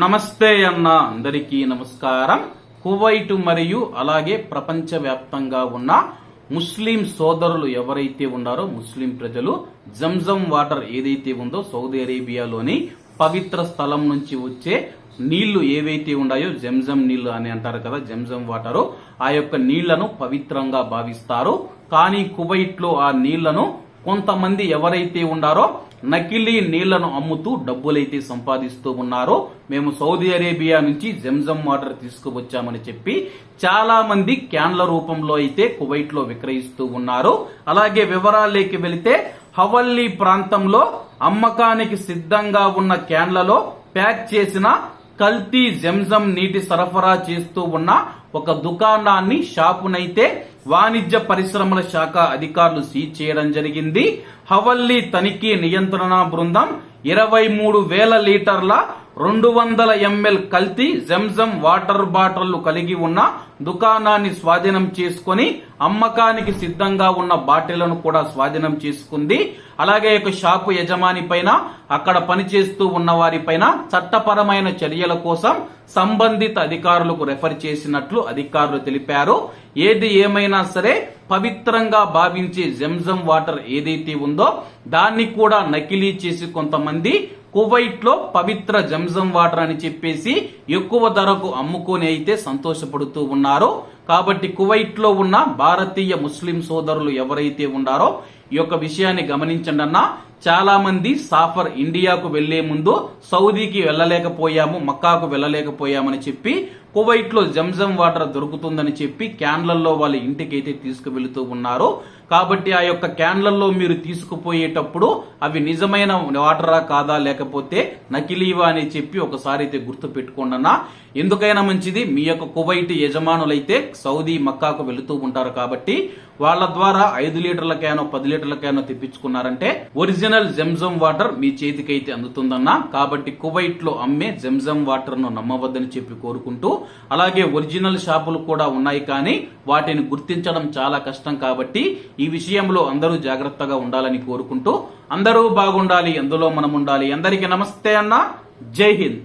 నమస్తే అన్న అందరికీ నమస్కారం. కువైట్ మరియు అలాగే ప్రపంచవ్యాప్తంగా ఉన్న ముస్లిం సోదరులు ఎవరైతే ఉన్నారో ముస్లిం ప్రజలు జంజం వాటర్ ఏదైతే ఉందో సౌదీ అరేబియాలోని పవిత్ర స్థలం నుంచి వచ్చే నీళ్ళు ఏవైతే ఉన్నాయో జంజం నీళ్ళు అని అంటారు కదా జంజం వాటరు ఆ యొక్క నీళ్ళను పవిత్రంగా భావిస్తారు. కానీ కువైట్లో ఆ నీళ్ళను కొంతమంది ఎవరైతే ఉన్నారో నకిలీ నీళ్ళను అమ్ముతూ డబ్బులైతే సంపాదిస్తూ ఉన్నారో మేము సౌదీ అరేబియా నుంచి జంజమ్ వాటర్ తీసుకువచ్చామని చెప్పి చాలా మంది క్యాన్ల రూపంలో అయితే కువైట్లో విక్రయిస్తూ ఉన్నారు. అలాగే వివరాల్లోకి వెళితే హవల్లీ ప్రాంతంలో అమ్మకానికి సిద్ధంగా ఉన్న క్యాన్లలో ప్యాక్ చేసిన కల్తీ జంజం నీటి సరఫరా చేస్తూ ఉన్న ఒక దుకాణాన్ని షాపునైతే వాణిజ్య పరిశ్రమల శాఖ అధికారులు సీజ్ చేయడం జరిగింది. హవల్లీ తనిఖీ నియంత్రణ బృందం ఇరవై మూడు వేల లీటర్ల రెండు వందల ఎంఎల్ కల్తీ జంజం వాటర్ బాటిళ్ళు కలిగి ఉన్న దుకాణాన్ని స్వాధీనం చేసుకుని అమ్మకానికి సిద్ధంగా ఉన్న బాటిళ్ళను కూడా స్వాధీనం చేసుకుంది. అలాగే ఒక షాపు యజమాని పైన అక్కడ పనిచేస్తూ ఉన్న వారిపైన చట్టపరమైన చర్యల కోసం సంబంధిత అధికారులకు రెఫర్ చేసినట్లు అధికారులు తెలిపారు. ఏది ఏమైనా సరే పవిత్రంగా భావించే జంజం వాటర్ ఏదైతే ఉందో దాన్ని కూడా నకిలీ చేసి కొంతమంది కువైట్లో పవిత్ర జంజం వాటర్ అని చెప్పేసి ఎక్కువ ధరకు అమ్ముకొని అయితే సంతోషపడుతూ ఉన్నారు. కాబట్టి కువైట్లో ఉన్న భారతీయ ముస్లిం సోదరులు ఎవరైతే ఉన్నారో ఈ యొక్క విషయాన్ని గమనించండి అన్న చాలా మంది సాఫర్ ఇండియాకు వెళ్ళే ముందు సౌదీకి వెళ్ళలేకపోయాము మక్కాకు వెళ్ళలేకపోయామని చెప్పి కువైట్లో జంజం వాటర్ దొరుకుతుందని చెప్పి క్యాన్లలో వాళ్ళ ఇంటికైతే తీసుకువెళుతూ ఉన్నారు. కాబట్టి ఆ యొక్క క్యాన్లలో మీరు తీసుకుపోయేటప్పుడు అవి నిజమైన వాటరా కాదా లేకపోతే నకిలీవా అని చెప్పి ఒకసారి అయితే గుర్తు పెట్టుకోండన్నా. ఎందుకైనా మంచిది మీ యొక్క కువైట్ యజమానులైతే సౌదీ మక్కాకు వెళుతూ ఉంటారు కాబట్టి వాళ్ళ ద్వారా ఐదు లీటర్లకైనా పది లీటర్లకైనా తెప్పించుకున్నారంటే ఒరిజినల్ జెమ్జమ్ వాటర్ మీ చేతికైతే అందుతుందన్నా. కాబట్టి కువైట్లో అమ్మే జెమ్జమ్ వాటర్ను నమ్మవద్దని చెప్పి కోరుకుంటూ అలాగే ఒరిజినల్ షాపులు కూడా ఉన్నాయి కానీ వాటిని గుర్తించడం చాలా కష్టం కాబట్టి ఈ విషయంలో అందరూ జాగ్రత్తగా ఉండాలని కోరుకుంటూ అందరూ బాగుండాలి ఎందులో మనం ఉండాలి అందరికీ నమస్తే అన్న. జై హింద్.